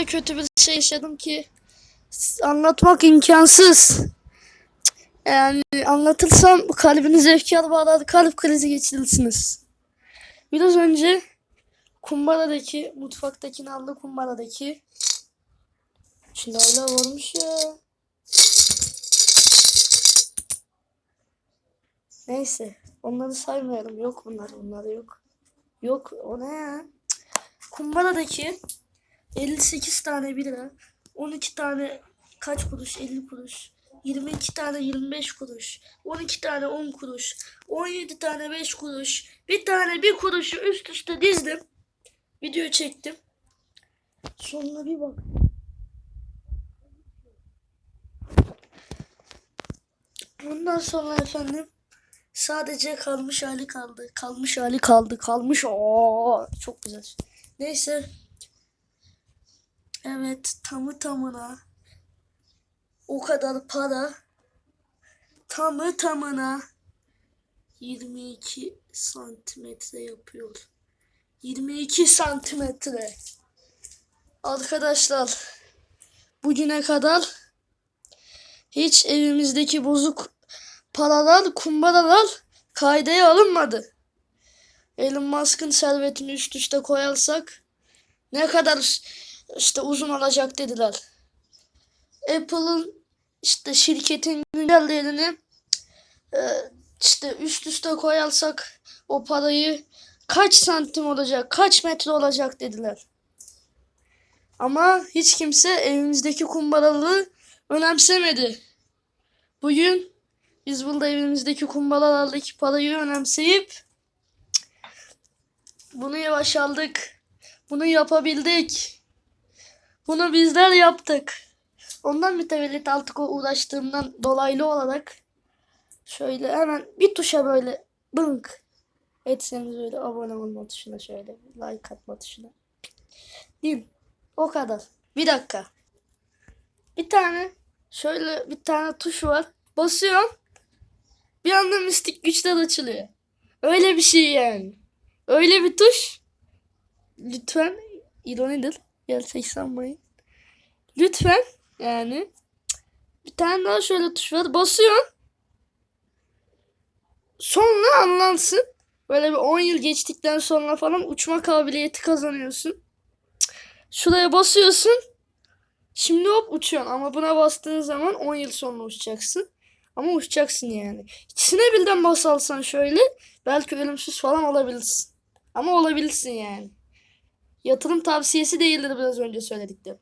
öyle kötü bir şey yaşadım ki anlatmak imkansız. Yani anlatırsam kalbiniz efkar bağlar, kalp krizi geçirirsiniz. Biraz önce kumbaradaki, mutfaktaki nallı kumbaradaki Şimdi hala varmış ya. Neyse. Onları saymayalım. Yok bunlar. Onlar yok. Yok. O ne ya? Kumbaradaki 58 tane 1 lira. 12 tane kaç kuruş? 50 kuruş. 22 tane 25 kuruş. 12 tane 10 kuruş. 17 tane 5 kuruş. Bir tane 1 kuruşu üst üste dizdim. Video çektim. Sonra bir bak. Bundan sonra efendim sadece kalmış hali kaldı. Kalmış hali kaldı. Kalmış. Oo, çok güzel. Neyse. Evet tamı tamına o kadar para tamı tamına 22 santimetre yapıyor. 22 santimetre. Arkadaşlar bugüne kadar hiç evimizdeki bozuk paralar, kumbaralar kaydaya alınmadı. Elon Musk'ın servetini üst üste koyarsak ne kadar işte uzun olacak dediler. Apple'ın işte şirketin güncellerini e, işte üst üste koyarsak o parayı kaç santim olacak, kaç metre olacak dediler. Ama hiç kimse evimizdeki kumbaraları önemsemedi. Bugün biz burada evimizdeki kumbaralardaki parayı önemseyip bunu başardık. Bunu yapabildik. Bunu bizler yaptık. Ondan mütevellit artık o uğraştığımdan dolaylı olarak şöyle hemen bir tuşa böyle bınk etseniz öyle abone olma tuşuna şöyle like atma tuşuna. Değil? O kadar. Bir dakika. Bir tane şöyle bir tane tuş var. Basıyorum. Bir anda mistik güçler açılıyor. Öyle bir şey yani. Öyle bir tuş. Lütfen ironidir. Gerçek sanmayın. Lütfen yani. Bir tane daha şöyle tuş var. Basıyorsun. Sonra anlansın. Böyle bir 10 yıl geçtikten sonra falan uçma kabiliyeti kazanıyorsun. Şuraya basıyorsun. Şimdi hop uçuyorsun ama buna bastığın zaman 10 yıl sonra uçacaksın. Ama uçacaksın yani. İkisine birden basalsan şöyle belki ölümsüz falan olabilirsin. Ama olabilirsin yani. Yatırım tavsiyesi değildir biraz önce söylediklerim.